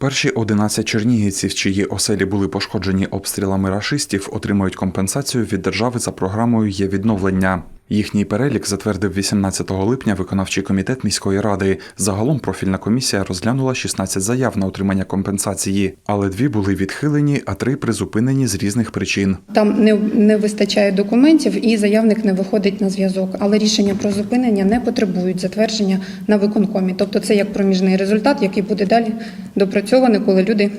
Перші 11 чернігівців, чиї оселі були пошкоджені обстрілами рашистів, отримають компенсацію від держави за програмою є відновлення. Їхній перелік затвердив 18 липня виконавчий комітет міської ради. Загалом профільна комісія розглянула 16 заяв на отримання компенсації, але дві були відхилені, а три призупинені з різних причин. Там не, не вистачає документів і заявник не виходить на зв'язок. Але рішення про зупинення не потребують затвердження на виконкомі. Тобто це як проміжний результат, який буде далі допрацьований, коли люди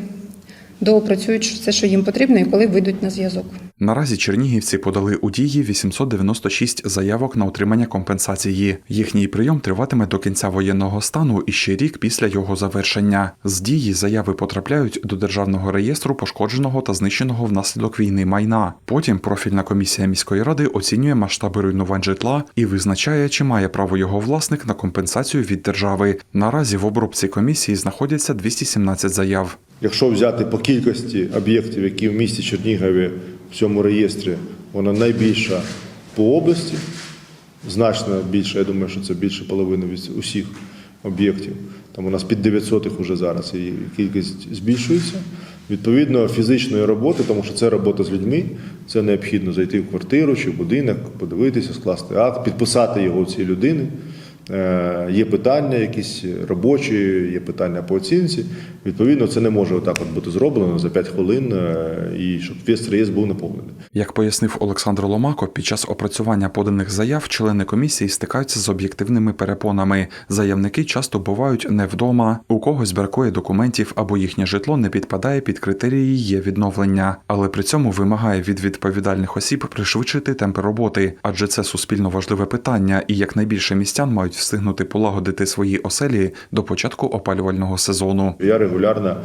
доопрацюють все, що їм потрібно, і коли вийдуть на зв'язок. Наразі чернігівці подали у дії 896 заявок на отримання компенсації. Їхній прийом триватиме до кінця воєнного стану і ще рік після його завершення. З дії заяви потрапляють до державного реєстру пошкодженого та знищеного внаслідок війни майна. Потім профільна комісія міської ради оцінює масштаби руйнувань житла і визначає, чи має право його власник на компенсацію від держави. Наразі в обробці комісії знаходяться 217 заяв. Якщо взяти по кількості об'єктів, які в місті Чернігові в цьому реєстрі, вона найбільша по області, значно більше, я думаю, що це більше половини від усіх об'єктів. Там у нас під 900 їх уже зараз, і кількість збільшується. Відповідно, фізичної роботи, тому що це робота з людьми, це необхідно зайти в квартиру чи в будинок, подивитися, скласти акт, підписати його цій людини. Е, Є питання, якісь робочі, є питання по оцінці. Відповідно, це не може отак от бути зроблено за 5 хвилин, е, і щоб весь реєстр був наповнений. Як пояснив Олександр Ломако, під час опрацювання поданих заяв члени комісії стикаються з об'єктивними перепонами. Заявники часто бувають не вдома, у когось бракує документів або їхнє житло не підпадає під критерії є відновлення, але при цьому вимагає від відповідальних осіб пришвидшити темпи роботи, адже це суспільно важливе питання, і якнайбільше містян мають встигнути полагодити свої оселі до початку опалювального сезону. Я регулярно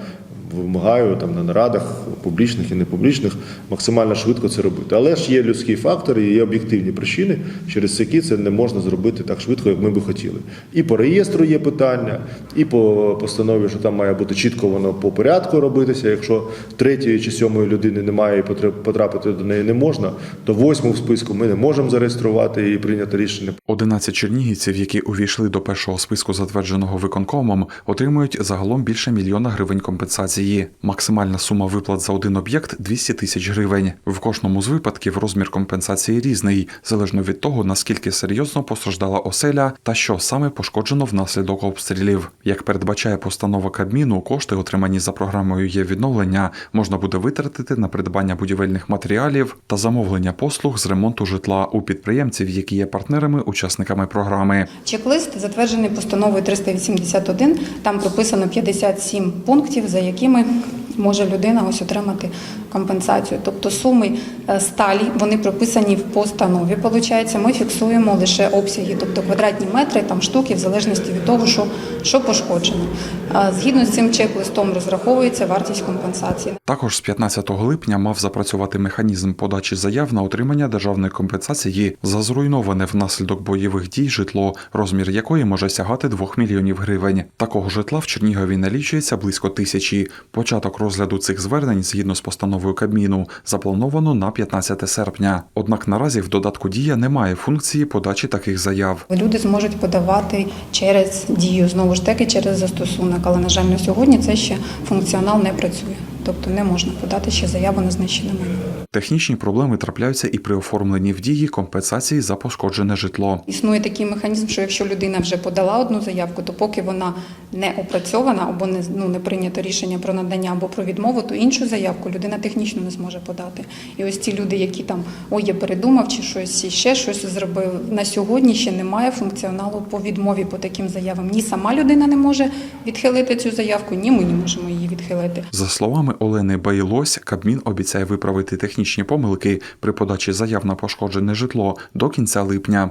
вимагаю там на нарадах публічних і непублічних максимально швидко це робити. Але ж є людський фактор і є об'єктивні причини, через які це не можна зробити так швидко, як ми би хотіли. І по реєстру є питання, і по постанові, що там має бути чітко воно по порядку робитися. Якщо третьої чи сьомої людини немає і потрапити до неї не можна, то восьму в списку ми не можемо зареєструвати і прийняти рішення 11 чернігівців, які увійшли до першого списку, затвердженого виконкомом, отримують загалом більше мільйона гривень компенсації. Максимальна сума виплат за один об'єкт 200 тисяч гривень. В кожному з випадків розмір компенсації різний, залежно від того, наскільки серйозно постраждала оселя та що саме пошкоджено внаслідок обстрілів. Як передбачає постанова Кабміну, кошти, отримані за програмою є відновлення, можна буде витратити на придбання будівельних матеріалів та замовлення послуг з ремонту житла у підприємців, які є партнерами учасниками програми. Чек-лист затверджений постановою 381. Там прописано 57 пунктів, за якими може людина ось отримати компенсацію. Тобто суми е, сталі вони прописані в постанові. Получається, ми фіксуємо лише обсяги, тобто квадратні метри, там штуки, в залежності від того, що, що пошкоджено. Згідно з цим чек-листом розраховується вартість компенсації. Також з 15 липня мав запрацювати механізм подачі заяв на отримання державної компенсації за зруйноване внаслідок бойових дій житло, розмір якої може сягати 2 мільйонів гривень. Такого житла в Чернігові налічується близько тисячі. Початок розгляду цих звернень згідно з постановою Кабміну заплановано на 15 серпня. Однак наразі в додатку дія немає функції подачі таких заяв. Люди зможуть подавати через дію, знову ж таки через застосунок, але на жаль, на сьогодні це ще функціонал не працює. Тобто не можна подати ще заяву на знищене майно. Технічні проблеми трапляються і при оформленні в дії компенсації за пошкоджене житло. Існує такий механізм, що якщо людина вже подала одну заявку, то поки вона не опрацьована або не ну не прийнято рішення про надання або про відмову, то іншу заявку людина технічно не зможе подати. І ось ті люди, які там ой, я передумав чи щось і ще щось зробив на сьогодні. Ще немає функціоналу по відмові по таким заявам. Ні сама людина не може відхилити цю заявку, ні ми не можемо її відхилити. За словами Олени Байлось, Кабмін обіцяє виправити технічні помилки при подачі заяв на пошкоджене житло до кінця липня.